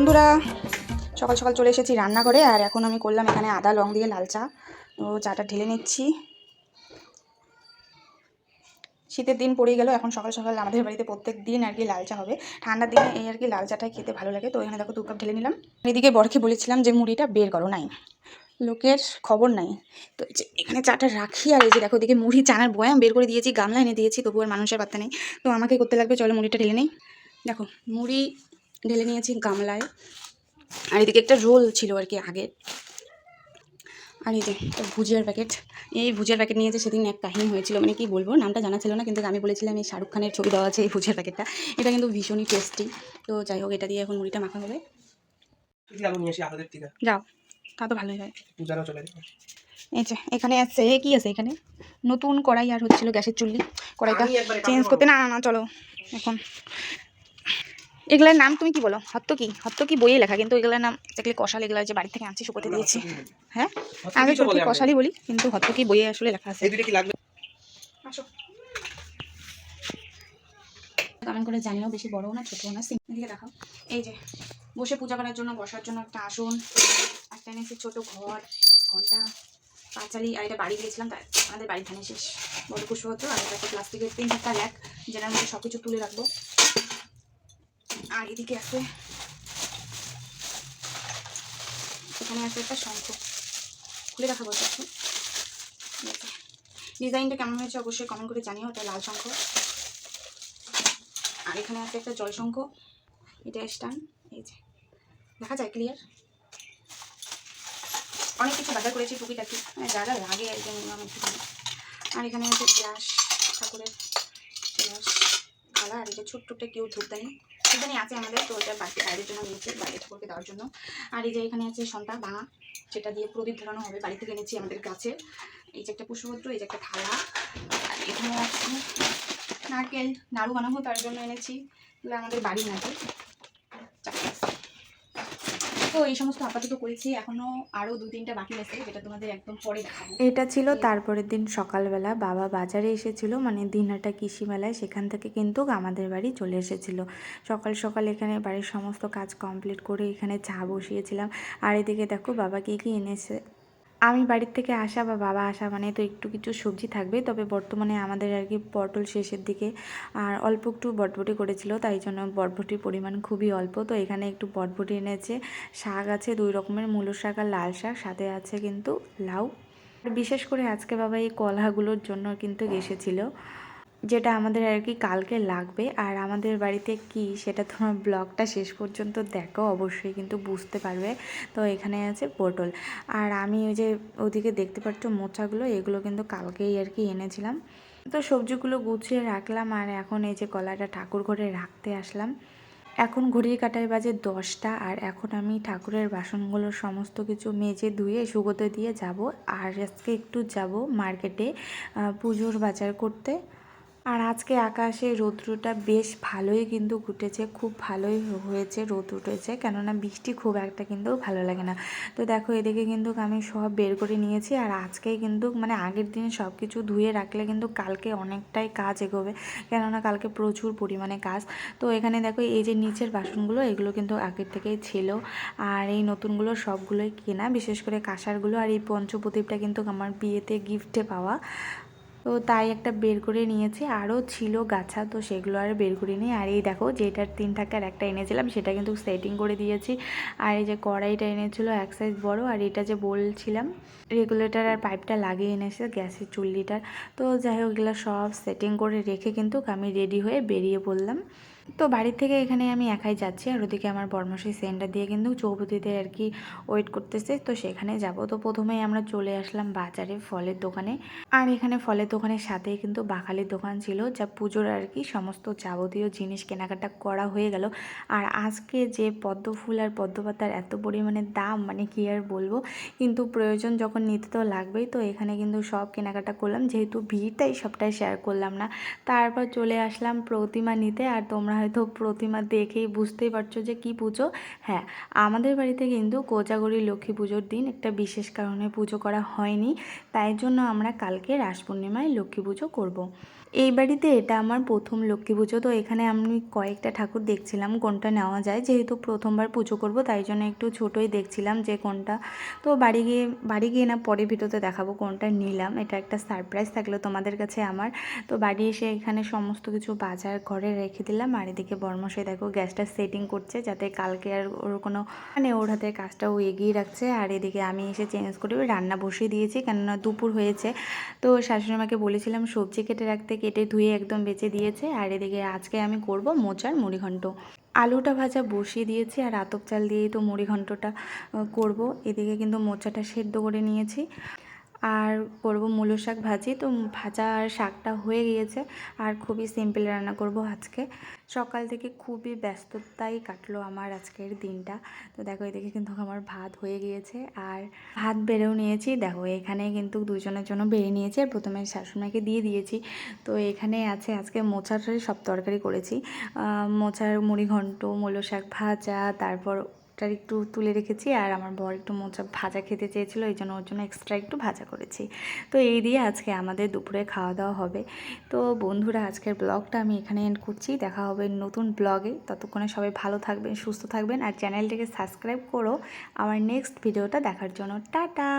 বন্ধুরা, সকাল সকাল চলে এসেছি রান্না করে, আর এখন আমি করলাম এখানে আদা, লং দিয়ে লাল চা। তো চাটা ঢেলে নিচ্ছি। শীতের দিন পড়ে গেল, এখন সকাল সকাল আমাদের বাড়িতে প্রত্যেক দিন আর কি লাল চা হবে। ঠান্ডার দিনে এই আর কি লাল চাটাই খেতে ভালো লাগে। তো এখানে দেখো দু কাপ ঢেলে নিলাম। এদিকে বরকে বলেছিলাম যে মুড়িটা বের করো, নাই। লোকের খবর নাই। তো এখানে চাটা রাখি, আর এই যে দেখো এদিকে মুড়ি চানার বয়াম বের করে দিয়েছি, গামলা এনে দিয়েছি, তবু আর মানুষের পাত্তা নেই। তো আমাকে করতে লাগবে, চলো মুড়িটা ঢেলে নেই। দেখো, মুড়ি ঢেলে নিয়েছি গামলায়। আর এদিকে একটা রোল ছিল আর কি আগে। আর এই যে একটা ভুজিয়ার প্যাকেট। এই ভুজিয়ার প্যাকেট নিয়ে যে সেদিন এক কাহিনী হয়েছিল মানে কি বলব নামটা জানা ছিল না কিন্তু আমি বলেছিলাম এই শাহরুখ খানের ছবি দেওয়া আছে এই ভুজিয়ার প্যাকেটটা। এটা কিন্তু ভীষণই টেস্টি তো যাই হোক এটা দিয়ে এখন মুড়িটা মাখা হবে। যাও তা তো ভালোই হয়। এই যে এখানে আছে কি আছে এখানে? নতুন কড়াই আর হচ্ছিল গ্যাসের চুল্লি। কড়াইটা চেঞ্জ করতে না না না চলো এখন। এগুলার নাম তুমি কি বলো? হত্ত কি হত্ত কি বইয়ে লেখা কিন্তু এগুলার নাম দেখলে কষাল এগুলো যে বাড়ি থেকে আনছি শুকোতে দিয়েছি। হ্যাঁ? আমি বলে। কষালি বলি কিন্তু হত্ত কি বইয়ে আসলে লেখা আছে। এই দুটো কি লাগবে? আসো। কেমন করে জানিও বেশি বড়ও না ছোটও না সিম- এদিকে দেখাও। এই যে বসে পূজা করার জন্য বসার জন্য একটা আসন একটা এনেছি ছোট ঘর ঘণ্টা পাঁচালি আর এটা বাড়ি গিয়েছিলাম তাই আমাদের বাড়ি ধানে শেষ। বড় কুশপত্র আর একটা প্লাস্টিকের তিন চারটা র্যাক যেটার মধ্যে সব কিছু তুলে রাখব। আর এদিকে আছে এখানে আছে একটা শঙ্খ। খুলে এটা একটু। ডিজাইনটা কেমন হয়েছে অবশ্যই কমেন্ট করে জানিও, এটা লাল শঙ্খ। আর এখানে আছে একটা জল শঙ্খ। এটা স্টান, এই যে। দেখা যায় ক্লিয়ার অনেক কিছু বাজার করেছি টুকিটাকি। মানে যা যা লাগে আর কি আর এখানে আছে গ্লাস, ঠাকুরের গ্লাস। থালা আর এটা ছোট্ট একটা কেউ ধূপদানি ধূপদানি আছে আমাদের, তো ওটা বাড়িতে বাইরের জন্য নিয়েছি, বাইরে ঠাকুরকে দেওয়ার জন্য। আর এই যে এখানে আছে সন্তা ভাঙা সেটা দিয়ে প্রদীপ ধরানো হবে, বাড়ি থেকে এনেছি আমাদের গাছে। এই যে একটা পুষ্পপত্র এই যে একটা থালা, আর এখানে আছে নারকেল, নাড়ু বানাবো তার জন্য এনেছি। এগুলো আমাদের বাড়ি আছে। তো এই সমস্ত আপাতত করেছি। এখনও আরও দু তিনটা বাকি আছে যেটা তোমাদের একদম পরে দেখাবো। এটা ছিল তারপরের দিন সকালবেলা। বাবা বাজারে এসেছিল মানে দিনহাটা কৃষি মেলায় সেখান থেকে কিন্তু আমাদের বাড়ি চলে এসেছিল। সকাল সকাল এখানে বাড়ির সমস্ত কাজ কমপ্লিট করে এখানে চা বসিয়েছিলাম। আর এদিকে দেখো বাবা কী কী এনেছে আমি বাড়ির থেকে আসা বা বাবা আসা মানে তো একটু কিছু সবজি থাকবে, তবে বর্তমানে আমাদের আর কি পটল শেষের দিকে আর অল্প একটু বটবটি করেছিল, তাই জন্য বটবটির পরিমাণ খুবই অল্প। তো এখানে একটু বটবটি এনেছে, শাক আছে দুই রকমের, মূলো শাক আর লাল শাক, সাথে আছে কিন্তু লাউ। বিশেষ করে আজকে বাবা এই কলাগুলোর জন্য কিন্তু এসেছিল। যেটা আমাদের আর কি কালকে লাগবে। আর আমাদের বাড়িতে কি সেটা তোমার ব্লগটা শেষ পর্যন্ত দেখো, অবশ্যই কিন্তু বুঝতে পারবে। তো এখানে আছে পটল। আর আমি ওই যে ওদিকে দেখতে পাচ্ছ মোচাগুলো, এগুলো কিন্তু কালকেই আর কি এনেছিলাম। তো সবজিগুলো গুছিয়ে রাখলাম আর এখন এই যে কলাটা ঠাকুর ঘরে রাখতে আসলাম। এখন ঘড়ির কাটায় বাজে দশটা আর এখন আমি ঠাকুরের বাসনগুলো সমস্ত কিছু মেজে ধুয়ে শুকোতে দিয়ে যাব। আর আজকে একটু যাব মার্কেটে পুজোর বাজার করতে। আর আজকে আকাশে রৌদ্রটা বেশ ভালোই কিন্তু ঘুটেছে, খুব ভালোই হয়েছে রোদ উঠেছে। কেননা বৃষ্টি খুব একটা কিন্তু ভালো লাগে না। তো দেখো এদিকে কিন্তু আমি সব বের করে নিয়েছি আর আজকেই কিন্তু মানে আগের দিনে সব কিছু ধুয়ে রাখলে কিন্তু কালকে অনেকটাই কাজ এগোবে। কেননা কালকে প্রচুর পরিমাণে কাজ। তো এখানে দেখো এই যে নিচের বাসনগুলো, এগুলো কিন্তু আগের থেকেই ছিল। আর এই নতুনগুলো সবগুলোই কেনা, বিশেষ করে কাঁসারগুলো আর এই পঞ্চপ্রদীপটা কিন্তু আমার বিয়েতে গিফটে পাওয়া। তো তাই একটা বের করে নিয়েছি। আরও ছিল গাছা, তো সেগুলো আর বের করে নিই। আর এই দেখো, যেটার তিন থাকার একটা এনেছিলাম, সেটা কিন্তু সেটিং করে দিয়েছি। আর এই যে কড়াইটা এনেছিল, এক সাইজ বড়ো, আর এটা যে বলছিলাম রেগুলেটার আর পাইপটা লাগিয়ে এনেছে গ্যাসের চুল্লিটার তো যাই হোক, এগুলো সব সেটিং করে রেখে কিন্তু আমি রেডি হয়ে বেরিয়ে পড়লাম। তো বাড়ির থেকে এখানে আমি একাই যাচ্ছি আর ওদিকে আমার বর্মশাই সেন্টার দিয়ে কিন্তু চৌপতিতে আর কি ওয়েট করতেছে, তো সেখানে যাব। তো প্রথমেই আমরা চলে আসলাম বাজারে ফলের দোকানে। আর এখানে ফলের দোকানের সাথেই কিন্তু বাখালির দোকান ছিল, যা পুজোর আর কি সমস্ত যাবতীয় জিনিস কেনাকাটা করা হয়ে গেল। আর আজকে যে পদ্ম ফুল আর পদ্ম পাতার এত পরিমাণে দাম মানে কি আর বলব? কিন্তু প্রয়োজন যখন নিতে তো লাগবেই, তো এখানে কিন্তু সব কেনাকাটা করলাম। যেহেতু ভিড়টাই সবটাই শেয়ার করলাম না, তারপর চলে আসলাম প্রতিমা নিতে। আর তোমরা হয়তো প্রতিমা দেখেই বুঝতেই পারছ যে কি পুজো হ্যাঁ আমাদের বাড়িতে কিন্তু কোজাগরি লক্ষ্মী পুজোর দিন একটা বিশেষ কারণে পুজো করা হয়নি তাই জন্য আমরা কালকে রাস পূর্ণিমায় লক্ষ্মী পুজো করব। এই বাড়িতে এটা আমার প্রথম লক্ষ্মী পুজো। তো এখানে আমি কয়েকটা ঠাকুর দেখছিলাম, কোনটা নেওয়া যায়। যেহেতু প্রথমবার পুজো করব, তাই জন্য একটু ছোটোই দেখছিলাম যে কোনটা। তো বাড়ি গিয়ে বাড়ি গিয়ে না পরে ভিডিওতে দেখাবো কোনটা নিলাম। এটা একটা সারপ্রাইজ থাকল তোমাদের কাছে আমার। তো বাড়ি এসে এখানে সমস্ত কিছু বাজার ঘরে রেখে দিলাম। আর এদিকে বর্মশাই দেখো, গ্যাসটা সেটিং করছে যাতে কালকে আর ওর কোনো মানে ওর হাতের কাজটা ও এগিয়ে রাখছে। আর এদিকে আমি এসে চেঞ্জ করে রান্না বসিয়ে দিয়েছি, কেননা দুপুর হয়েছে। তো শাশুড়ি মাকে বলেছিলাম, সবজি কেটে রাখতে কেটে ধুয়ে একদম বেঁচে দিয়েছে। আর এদিকে আজকে আমি করব মোচার মুড়িঘণ্ট। আলুটা ভাজা বসিয়ে দিয়েছি আর আতপ চাল দিয়েই তো মুড়িঘণ্টটা করব। এদিকে কিন্তু মোচাটা সেদ্ধ করে নিয়েছি। আর করব মূলো শাক ভাজি। তো ভাজা আর শাকটা হয়ে গিয়েছে। আর খুবই সিম্পল রান্না করব আজকে। সকাল থেকে খুবই ব্যস্ততাই কাটলো আমার আজকের দিনটা। তো দেখো, এদিকে কিন্তু আমার ভাত হয়ে গিয়েছে আর ভাত বেড়েও নিয়েছি। দেখো, এখানে কিন্তু দুজনের জন্য বেড়ে নিয়েছি আর প্রথমে শাশুমাকে দিয়ে দিয়েছি। তো এখানে আছে, আজকে মোচার সব তরকারি করেছি। মোচার মুড়ি ঘন্ট মূলো শাক ভাজা, তারপর ওটার একটু তুলে রেখেছি আর আমার বর একটু মোচা ভাজা খেতে চেয়েছিলো, এই জন্য ওর জন্য এক্সট্রা একটু ভাজা করেছি। তো এই দিয়ে আজকে আমাদের দুপুরে খাওয়া দাওয়া হবে। তো বন্ধুরা, আজকের ব্লগটা আমি এখানে এন্ড করছি। দেখা হবে নতুন ব্লগে। ততক্ষণে সবাই ভালো থাকবেন, সুস্থ থাকবেন আর চ্যানেলটিকে সাবস্ক্রাইব করো। আমার নেক্সট ভিডিওটা দেখার জন্য। টাটা!